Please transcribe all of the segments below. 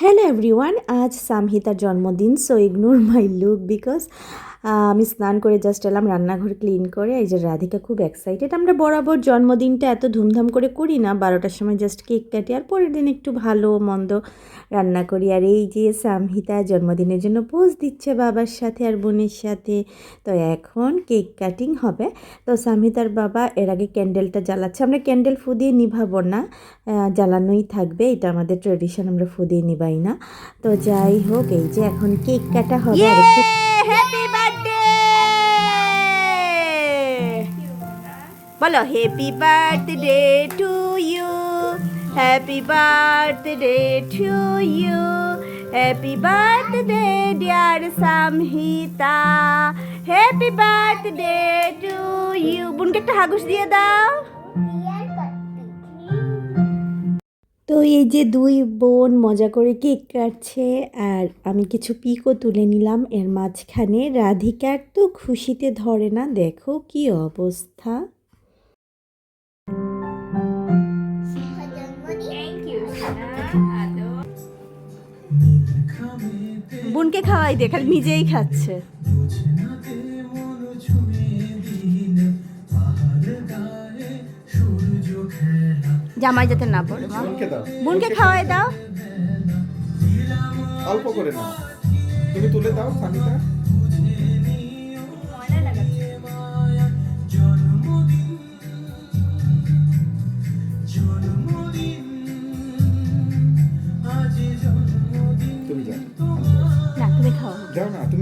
Hello everyone আজ সামহিতার জন্মদিন so ignore my look because আমি স্নান করে জাস্ট এলাম, রান্নাঘর ক্লিন করে, এই যে রাধিকা খুব এক্সাইটেড আমরা বরাবর জন্মদিনটা এত ধুমধাম করে করি না, বারোটার সময় জাস্ট কেক কাটি, আর পরের দিন একটু ভালো মন্দ রান্না করি। আর এই যে সামহিতা জন্মদিনের জন্য পোজ দিচ্ছে বাবার সাথে আর বোনের সাথে, তো এখন কেক কাটিং হবে। তো সামহিতার বাবা এর আগে ক্যান্ডেলটা জ্বালাচ্ছে। আমরা ক্যান্ডেল ফু দিয়ে নিভাবো না জ্বালানোই থাকবে, এটা আমাদের ট্রেডিশন আমরা ফু দিয়ে নিবাই না। তো যাই হোক, এই যে এখন কেক কাটা হবে আর একটু বলো happy birthday to you happy birthday to you happy birthday dear Samhita happy birthday to you বোনকে একটা হাগুস দিয়ে দাও। তো এই যে দুই বোন মজা করে কেক কাটছে, আর আমি কিছু পিকও তুলে নিলাম। এর মাঝখানে রাধিকার তো খুশিতে ধরে না, দেখো কি অবস্থা। বোনকে খাওয়াই দে খালি নিজেই খাচ্ছে। জামাই যাতে না পড়ে মা। বোনকে খাওয়াই দাও। অল্প করে নাও। তুমি তুলে দাও সামিতা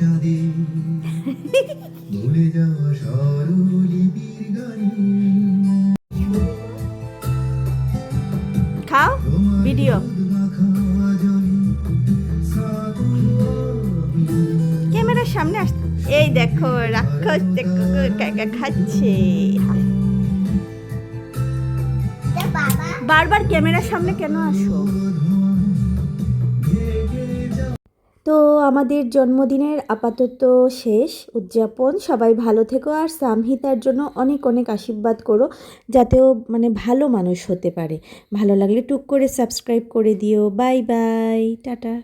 যদি ভুলে যাওয়া স্বরলিপির গানে। খাও ভিডিও। ক্যামেরার সামনে আস এই দেখো রাক্ষস দেখো কাকা খাচ্ছে। বারবার ক্যামেরার সামনে কেন আসো? আমাদের জন্মদিনের আপাতত শেষ। উদযাপন। সবাই ভালো থেকো আর সামহিতার জন্য অনেক অনেক আশীর্বাদ করো যাতেও মানে ভালো মানুষ হতে পারে। ভালো লাগলে টুক করে সাবস্ক্রাইব করে দিও। Bye bye. টাটা।